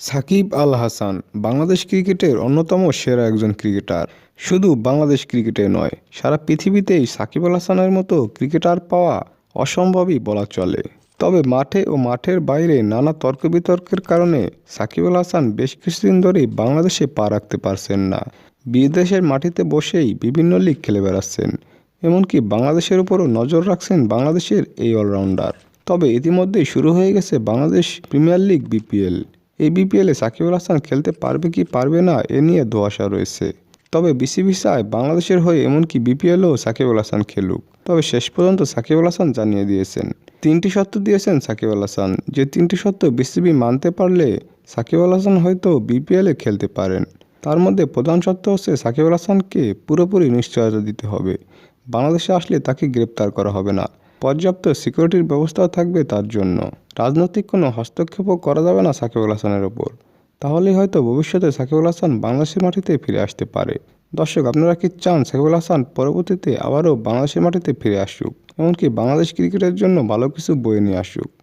সাকিব আল হাসান বাংলাদেশ ক্রিকেটের অন্যতম সেরা একজন ক্রিকেটার। শুধু বাংলাদেশ ক্রিকেটে নয়, সারা পৃথিবীতেই সাকিব আল হাসানের মতো ক্রিকেটার পাওয়া অসম্ভবই বলা চলে। তবে মাঠে ও মাঠের বাইরে নানা তর্ক বিতর্কের কারণে সাকিব আল হাসান বেশ কিছুদিন ধরেই বাংলাদেশে পা রাখতে পারছেন না। বিদেশের মাটিতে বসেই বিভিন্ন লিগ খেলে বেড়াচ্ছেন, এমনকি বাংলাদেশের উপরও নজর রাখছেন বাংলাদেশের এই অলরাউন্ডার। তবে ইতিমধ্যেই শুরু হয়ে গেছে বাংলাদেশ প্রিমিয়ার লিগ বিপিএল। এই বিপিএলে সাকিব আল হাসান খেলতে পারবে কি পারবে না, এ নিয়ে ধোয়াশা রয়েছে। তবে বিসিবি চায় বাংলাদেশের হয়ে এমনকি বিপিএলও সাকিব আল হাসান খেলুক। তবে শেষ পর্যন্ত সাকিব আল হাসান জানিয়ে দিয়েছেন। তিনটি শর্ত দিয়েছেন সাকিব আল হাসান। যে তিনটি শর্ত বিসিবি মানতে পারলে সাকিব আল হাসান হয়তো বিপিএলে খেলতে পারেন। তার মধ্যে প্রধান শর্ত হচ্ছে সাকিব আল হাসানকে পুরোপুরি নিশ্চয়তা দিতে হবে। বাংলাদেশে আসলে তাকে গ্রেপ্তার করা হবে না। পর্যাপ্ত সিকিউরিটির ব্যবস্থাও থাকবে তার জন্য। রাজনৈতিক কোনো হস্তক্ষেপও করা যাবে না সাকিবুল হাসানের ওপর। তাহলেই হয়তো ভবিষ্যতে সাকিবুল হাসান বাংলাদেশের মাটিতে ফিরে আসতে পারে। দর্শক, আপনারা কি চান সাকিবুল হাসান পরবর্তীতে আবারও বাংলাদেশের মাটিতে ফিরে আসুক? এমনকি বাংলাদেশ ক্রিকেটের জন্য ভালো কিছু বয়ে নিয়ে আসুক।